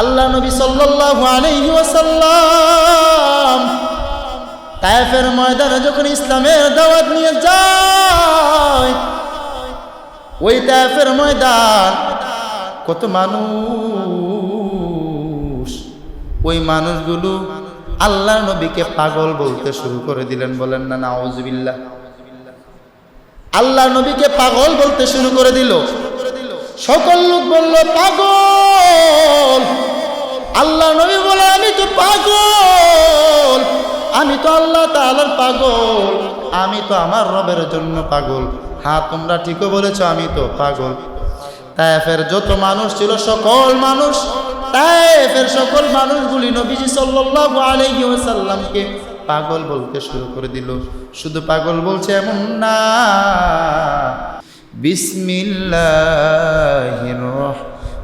আল্লাহ নবী সাল্লাল্লাহু আলাইহি ওয়াসাল্লাম তায়েফের ময়দানে যখন ইসলামের দাওয়াত নিয়ে যায়, ওই তায়েফের ময়দান কত মানুষ, ওই মানুষগুলো আল্লাহ নবীকে পাগল বলতে শুরু করে দিলেন, বলেন না, নাউজুবিল্লাহ। আল্লাহ নবীকে পাগল বলতে শুরু করে দিল। সকল লোক বলল, পাগল! আল্লাহ নবী বলে, আমি তো পাগল। আমি তো আল্লাহ তাআলার পাগল। আমি তো আমার রবের জন্য পাগল। হ্যাঁ তোমরা ঠিকও বলেছ, আমি তো পাগল। তায়েফের যত মানুষ ছিল, সকল মানুষ, তায়েফের সকল মানুষগুলি নবীজি সাল্লাল্লাহু আলাইহি ওয়াসাল্লামকে পাগল বলতে শুরু করে দিল। শুধু পাগল বলছে এমন না। বিসমিল্লাহির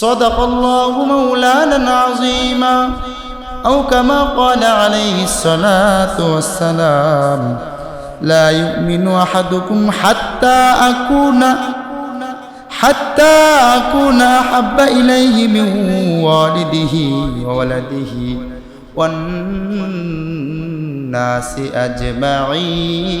صدق الله مولانا عظيما أو كما قال عليه الصلاة والسلام لا يؤمن أحدكم حتى أكون حتى أكون أحب إليه من والده وولده والناس أجمعين.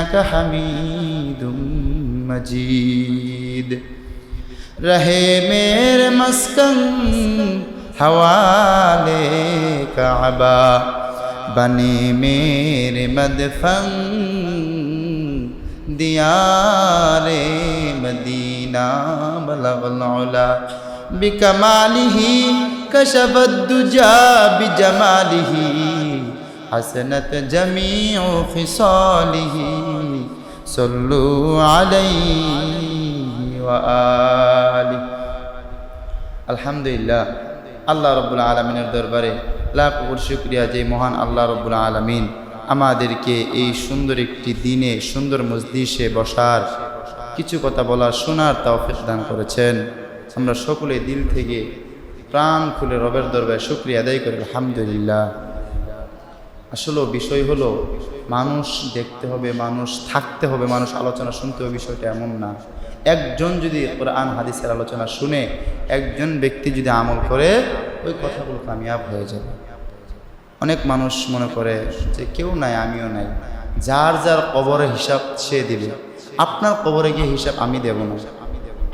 إنك حميد مجيد رہے میرے مسکن حوالے کعبہ بنے میرے مدفن دیار مدینہ بلغ العلا بکمالہ کشف الدجا بجمالہ حسنت جميع خصاله. صلوا عليه وآله. الحمد আল্লাহ রব্বুল আলমিনের দরবারে লাখ শুক্রিয়া যে মহান আল্লাহ রব্বুল আলমিন আমাদেরকে এই সুন্দর একটি দিনে, সুন্দর মসজিষে বসার কিছু কথা বলার শোনার তাওফিক দান করেছেন। আমরা সকলে দিল থেকে প্রাণ খুলে রবের দরবারে শুক্রিয়া আদায় করি, আলহামদুলিল্লাহ। আসলে বিষয় হলো, মানুষ দেখতে হবে, মানুষ থাকতে হবে, মানুষ আলোচনা শুনতে হবে, বিষয়টা এমন না। একজন যদি কোরআন, হাদিসের আলোচনা শুনে, একজন ব্যক্তি যদি আমল করে, ওই কথাগুলো কামিয়াব হয়ে যাবে। অনেক মানুষ মনে করে যে, কেউ নাই, আমিও নাই। যার যার কবরে হিসাব সে দিবে। আপনার কবরে গিয়ে হিসাব আমি দেব না।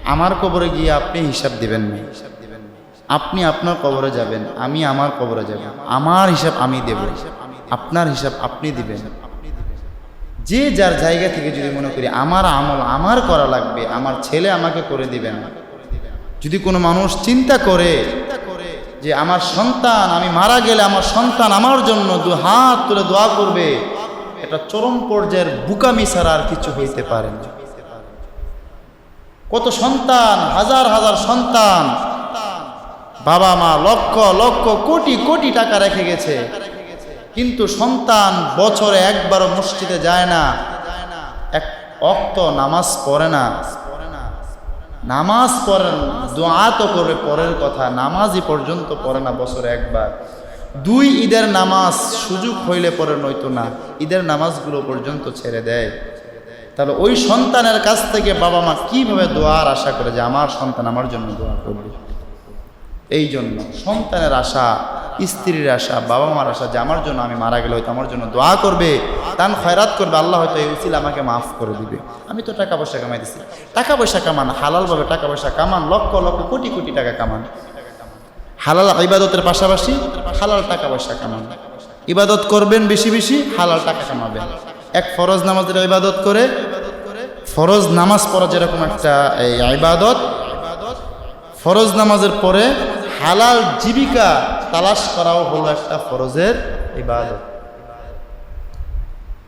আমার কবরে গিয়ে আপনি হিসাব দেবেন না। আপনি আপনার কবরে যাবেন, আমি আমার কবরে যাব। আমার হিসাব আমি দেব। আপনার হিসাব আপনি দিবেন। যে যার জায়গা থেকে যদি মনে করি, আমার আমল আমার করা লাগবে, আমার ছেলে আমাকে করে দিবেন। যদি কোনো মানুষ চিন্তা করে যে, আমার সন্তান, আমি মারা গেলে আমার সন্তান আমার জন্য দু হাত তুলে দোয়া করবে, এটা চরম পর্যায়ের বুকামি ছাড়া আর কিছু হইতে পারে না। কত সন্তান, হাজার হাজার সন্তান, বাবা মা লক্ষ লক্ষ, কোটি কোটি টাকা রেখে গেছে। কিন্তু সন্তান বছরে একবারও মসজিদে যায় না। এক অক্ত নামাজ পড়ে না। নামাজ পড়েন, দোয়া তো করবে পরের কথা, নামাজই পর্যন্ত পড়ে না বছরে একবার। দুই ঈদের নামাজ সুযোগ হইলে পরে নয়তো না, ঈদের নামাজগুলো পর্যন্ত ছেড়ে দেয়। তাহলে ওই সন্তানের কাছ থেকে বাবা মা কীভাবে দোয়ার আশা করে যে আমার সন্তান আমার জন্য দোয়া করবে? এই জন্য সন্তানের আশা স্ত্রীর আশা, বাবা মার আশা যে আমার জন্য আমি মারা গেলে হয়তো আমার জন্য দোয়া করবে, দান, খয়রাত করবে, আল্লাহ হয়তো এই উচিল আমাকে মাফ করে দিবে। আমি তো টাকা পয়সা কামাইতেছি। টাকা পয়সা কামান, হালালভাবে টাকা পয়সা কামান, লক্ষ লক্ষ, কোটি কোটি টাকা কামান। হালাল ইবাদতের পাশাপাশি হালাল টাকা পয়সা কামান। ইবাদত করবেন বেশি বেশি, হালাল টাকা কামাবেন। এক ফরজ নামাজের ইবাদত করে, ফরজ নামাজ পড়া যেরকম একটা, এই ইবাদত, ফরজ নামাজের পরে হালাল জীবিকা তালাশ করাও হলো একটা ফরজের ইবাদত।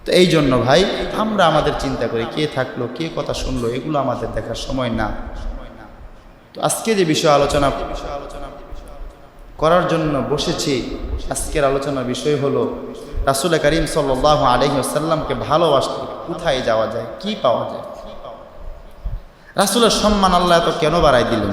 তো এই জন্য ভাই, আমরা আমাদের চিন্তা করি, কে থাকল, কে কথা শুনলো, এগুলো আমাদের দেখার সময় না। তো আজকে যে বিষয় আলোচনা করার জন্য বসেছি, আজকের আলোচনার বিষয় হলো, রাসুল করিম সাল্লাহ আলহিসাল্লামকে ভালোবাসতে কোথায় যাওয়া যায়, কি পাওয়া যায়? রাসুলের সম্মান আল্লাহ এত কেন বাড়াই দিলেন?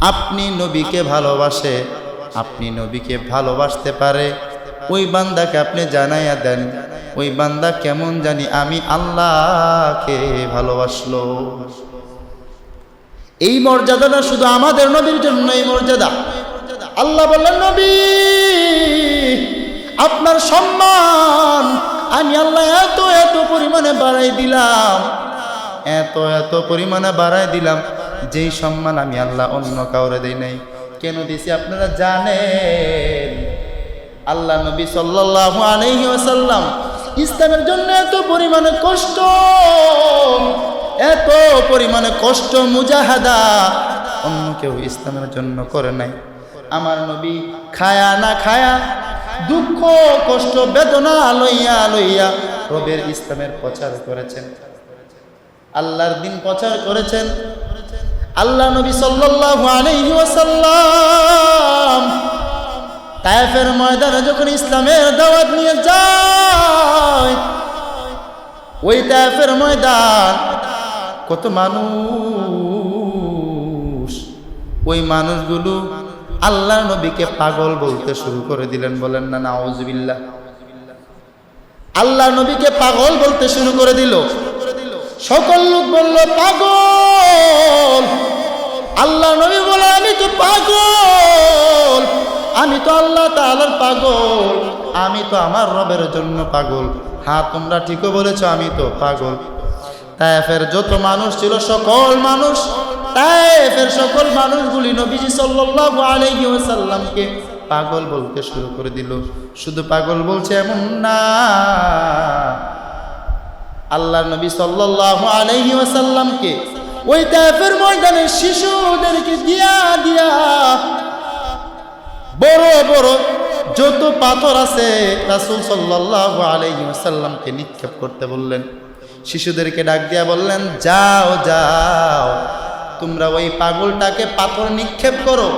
আপনি নবীকে ভালোবাসে, আপনি নবীকে ভালোবাসতে পারে। ওই বান্দাকে আপনি জানাইয়া দেন, ওই বান্দা কেমন জানি আমি আল্লাহকে ভালোবাসলো। এই মর্যাদাটা শুধু আমাদের নবীর জন্য, এই মর্যাদা। আল্লাহ বললেন, নবী, আপনার সম্মান আমি আল্লাহ এত এত পরিমাণে বাড়াই দিলাম, এত এত পরিমাণে বাড়াই দিলাম। যেই সম্মান আমি আল্লাহ অন্য কাউরে দেই নাই। কেন দিছি আপনারা জানেন? আল্লাহ নবী সাল্লাহ আলহি আসাল্লাম ইসলামের জন্য এত পরিমাণে কষ্ট, এত পরিমাণে কষ্ট, মুজাহাদা অন্য কেউ ইসলামের জন্য করে নাই। আমার নবী খায়া না খায়া, দুঃখ, কষ্ট, বেদনা লইয়া লইয়া রবের ইসলামের প্রচার করেছেন। আল্লাহর দিন প্রচার করেছেন। আল্লাহ নবী সাল্লাল্লাহু আলাইহি ওয়াসাল্লাম তায়েফের ময়দানে যখন ইসলামের দাওয়াত নিয়ে যায়, ওই তায়েফের ময়দান কত মানুষ, ওই মানুষগুলো আল্লাহ নবীকে পাগল বলতে শুরু করে দিলেন, বলেন না, নাউজুবিল্লাহ। আল্লাহ নবীকে পাগল বলতে শুরু করে দিল। সকল লোক বলল, পাগল! আল্লাহ নবী বলে, আমি তো পাগল। আমি তো আল্লাহ তাআলার পাগল। আমি তো আমার রবের জন্য পাগল। হ্যাঁ তোমরা ঠিকও বলেছ, আমি তো পাগল। তাইফের যত মানুষ ছিল, সকল মানুষ তাইফের সকল মানুষগুলি নবীজি সাল্লাল্লাহু আলাইহি ওয়াসাল্লামকে পাগল বলতে শুরু করে দিল। শুধু পাগল বলছে এমন না। আল্লাহ নবী সাল্লাল্লাহু আলাইহি ওয়াসাল্লামকে ওই তাইফের ময়দানে শিশুদেরকে দিয়া দিয়া বড় বড় যত পাথর আছে রাসূল সাল্লাল্লাহু আলাইহি ওয়াসাল্লামকে নিক্ষেপ করতে বললেন। শিশুদেরকে ডাক দিয়া বললেন, যাও যাও, তোমরা ওই পাগলটাকে পাথর নিক্ষেপ করো।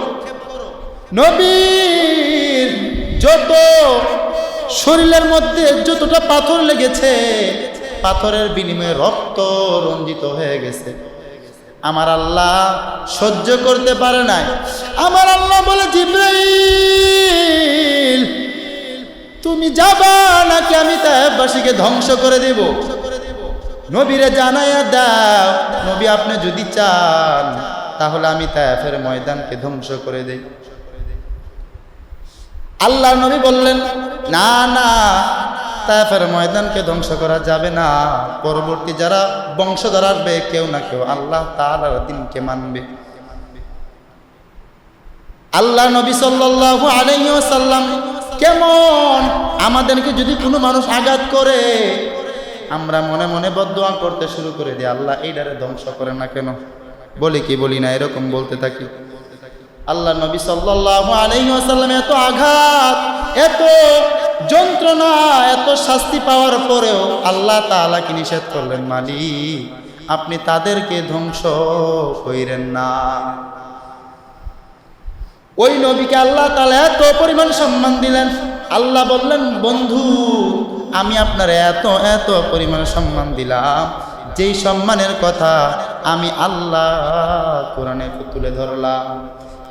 নবীর যত শরীরের মধ্যে যতটা পাথর লেগেছে, পাথরের বিনিময়ে রক্ত রঞ্জিত হয়ে গেছে। আমার আল্লাহ সহ্য করতে পারে নাই। আমার আল্লাহ বলে তুমি যাবা নাকি আমি তাইবাসীকে ধ্বংস করে দেব? নবীরে জানাইয়া দাও, নবী, আপনি যদি চান, তাহলে আমি তাইফের ময়দানকে ধ্বংস করে দেই। আল্লাহ নবী বললেন, না না তাইফের ময়দানকে ধ্বংস করা যাবে না। পরবর্তী যারা বংশধর আসবে, কেউ না কেউ আল্লাহ তার দিনকে মানবে। আল্লাহ নবী সাল্লাল্লাহু আলাইহি ওয়াসাল্লাম কেমন আমাদেরকে যদি কোনো মানুষ আঘাত করে, আমরা মনে মনে বদোয়া করতে শুরু করে দিই। আল্লাহ এইটারে ধ্বংস করে না কেন? বলি কি বলি না, এরকম বলতে থাকি। আল্লাহ নবী সাল্লাল্লাহু আলাইহি ওয়াসাল্লাম এত আঘাত, এত যন্ত্রণা এত শাস্তি পাওয়ার পরেও আল্লাহ তাআলাকে নিষেধ করলেন, মালিক, আপনি তাদেরকে ধ্বংস কইরেন না। ওই নবীকে আল্লাহ তালা এত পরিমাণ সম্মান দিলেন, আল্লাহ বললেন, বন্ধু, আমি আপনার এত এত পরিমাণ সম্মান দিলাম। যেই সম্মানের কথা আমি আল্লাহ কোরআনে তুলে ধরলাম।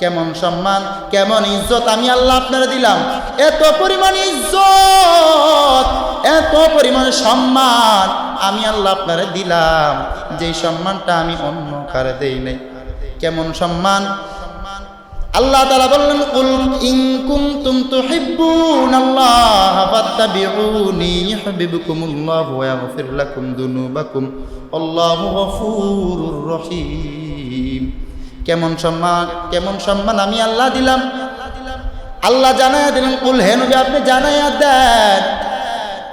কেমন সম্মান, কেমন ইজ্জত আমি আল্লাহ আপনারা দিলাম। এত পরিমাণ ইজ্জত, এত পরিমাণ সম্মান আমি আল্লাহ আপনারা দিলাম। যেই সম্মানটা আমি অন্য কারে দেই নাই। কেমন সম্মান? আল্লাহ তাআলা বললেন, কুল ইন কুনতুম তুহিব্বুনাল্লাহ ফাত্তাবিউনি ইউহিব্বুকুমুল্লাহ ওয়া ইয়াগফির লাকুম দুনুবাকুম। আল্লাহু গফুরুর রহিম। কেমন সম্মান কেমন সম্মান আমি আল্লাহ দিলাম। আল্লাহ জানায়া দিলেন, কুল হে নবী, আপনি জানায়া দেন।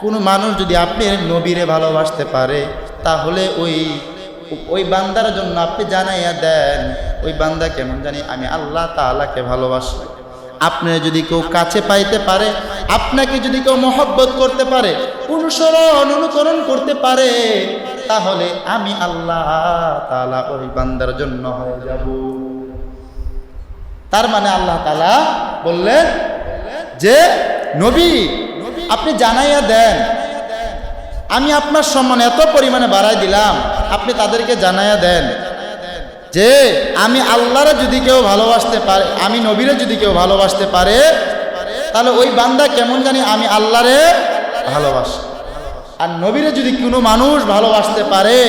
কোনো মানুষ যদি আপনি নবীরে ভালোবাসতে পারে, তাহলে ওই ওই বান্দার জন্য আপনি জানাইয়া দেন। ওই বান্দা কেমন জানি, আমি আল্লাহ তাআলাকে ভালোবাসি। আপনি যদি কেউ কাছে পাইতে পারে, আপনাকে যদি কেউ মহব্বত করতে পারে, অনুসরণ, অনুকরণ করতে পারে তাহলে আমি আল্লাহ তালা ওই বান্দার জন্য হয়ে যাব। তার মানে আল্লাহ তালা বললেন যে, নবী, আপনি জানাইয়া দেন। আমি আপনার সম্মান এত পরিমাণে বাড়াই দিলাম, আপনি তাদেরকে জানাইয়া দেন যে, আমি আল্লাহরে যদি কেউ ভালোবাসতে পারে, আমি নবীরে যদি কেউ ভালোবাসতে পারে, তাহলে ওই বান্দা কেমন জানি আমি আল্লাহরে ভালোবাসি। আর নবীরে যদি কোনো মানুষ ভালোবাসতে পারে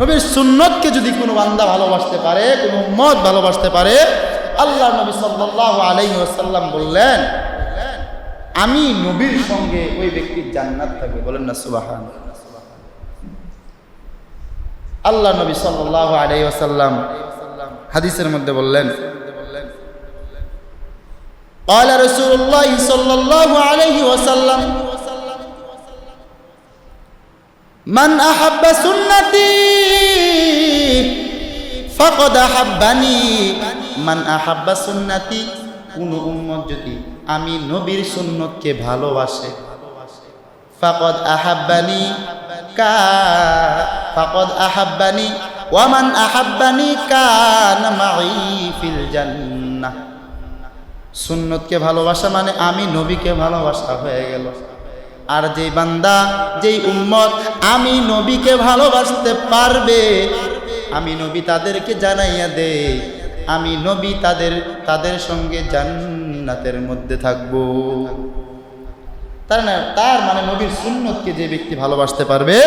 নবীর সুন্নতকে যদি কোনো বান্দা ভালোবাসতে পারে কোনো মত ভালোবাসতে পারে আল্লাহ নবী সাল্লাহ আলাইহি ওয়াসাল্লাম বললেন আমি নবীর সঙ্গে ওই ব্যক্তির জান্নাত থাকবে বলেন না সুবাহান আল্লাহ নবী সাল্লাহ আলাই ওসাল্লাম হাদিসের মধ্যে বললেন قال رسول الله صلى الله عليه وسلم মান আহাব্বা সুন্নতি ফকদ আহাব্বানি। মান আহাব্বা সুন্নতি, কোন উম্মত যদি আমি নবীর সুন্নতকে ভালোবাসে, ফাকদ আহাব্বানি কা, ফাকদ আহাব্বানি, ওয়ামান আহাব্বানি কান মাই ফিল জান্নাহ। সুন্নতকে ভালোবাসা মানে আমি নবীকে ভালোবাসা হয়ে গেল। আর যেই বান্দা, যেই উম্মত, আমি নবীকে ভালোবাসতে পারবে। আমি নবী তাদেরকে জানাইয়া দেই আমি নবী তাদের তাদের সঙ্গে জান্নাতের মধ্যে থাকব। তার না তার মানে নবীর সুন্নতকে যে ব্যক্তি ভালোবাসতে পারবে,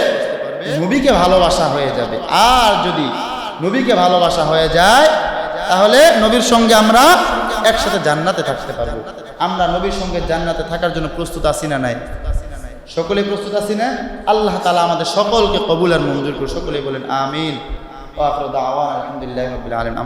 নবীকে ভালোবাসা হয়ে যাবে। আর যদি নবীকে ভালোবাসা হয়ে যায়, তাহলে নবীর সঙ্গে আমরা একসাথে জান্নাতে থাকতে পারব। আমরা নবীর সঙ্গে জান্নাতে থাকার জন্য প্রস্তুত আছি না নাই? সকলে প্রস্তুত আছি না? আল্লাহ তালা আমাদের সকলকে কবুল আর মঞ্জুর করে সকলে বলেন, আমিন। আলহামদুলিল্লাহ আলম